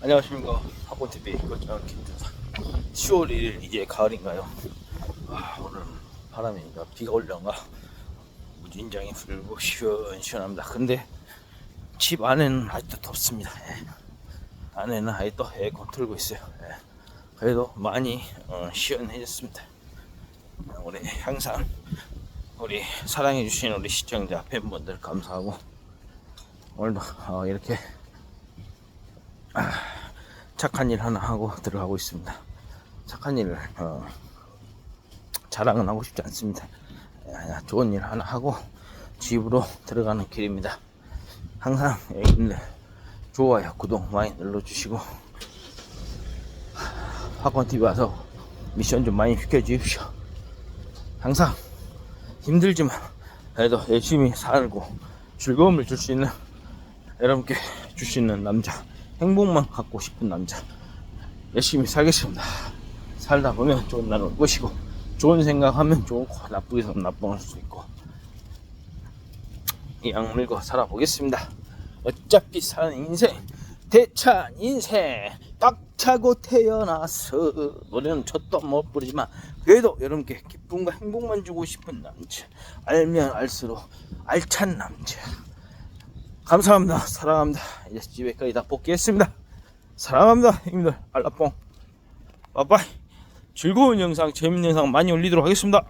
안녕하십니까. 학원TV 거장 김준사 10월 1일 이제 가을인가요? 아, 오늘 바람이 니까 비가 올려가 무진장이 불고 시원시원합니다. 근데 집 안에는 아직도 덥습니다. 예. 안에는 아직도 에어컨 틀고 있어요. 예. 그래도 많이 어, 시원해졌습니다. 우리 항상 우리 사랑해주신 우리 시청자 팬분들 감사하고 오늘도 어, 이렇게 착한 일 하나 하고 들어가고 있습니다. 착한 일을 어, 자랑은 하고 싶지 않습니다. 야, 좋은 일 하나 하고 집으로 들어가는 길입니다. 항상 여러분들 좋아요, 구독 많이 눌러주시고 학원 TV 와서 미션 좀 많이 시켜주십시오. 항상 힘들지만 그래도 열심히 살고 즐거움을 줄 수 있는 여러분께 줄 수 있는 남자 행복만 갖고 싶은 남자. 열심히 살겠습니다. 살다 보면 좋은 날 올 것이고 좋은 생각하면 좋고 나쁘게 하면 나쁠 수 있고. 이 악물고 살아보겠습니다. 어차피 사는 인생 대찬 인생 빡차고 태어나서 노래는 저도 못 부르지만 그래도 여러분께 기쁨과 행복만 주고 싶은 남자. 알면 알수록 알찬 남자 감사합니다. 사랑합니다. 이제 집에까지 다 복귀했습니다. 사랑합니다. 형님들. 알라뽕. 빠빠이. 즐거운 영상, 재밌는 영상 많이 올리도록 하겠습니다.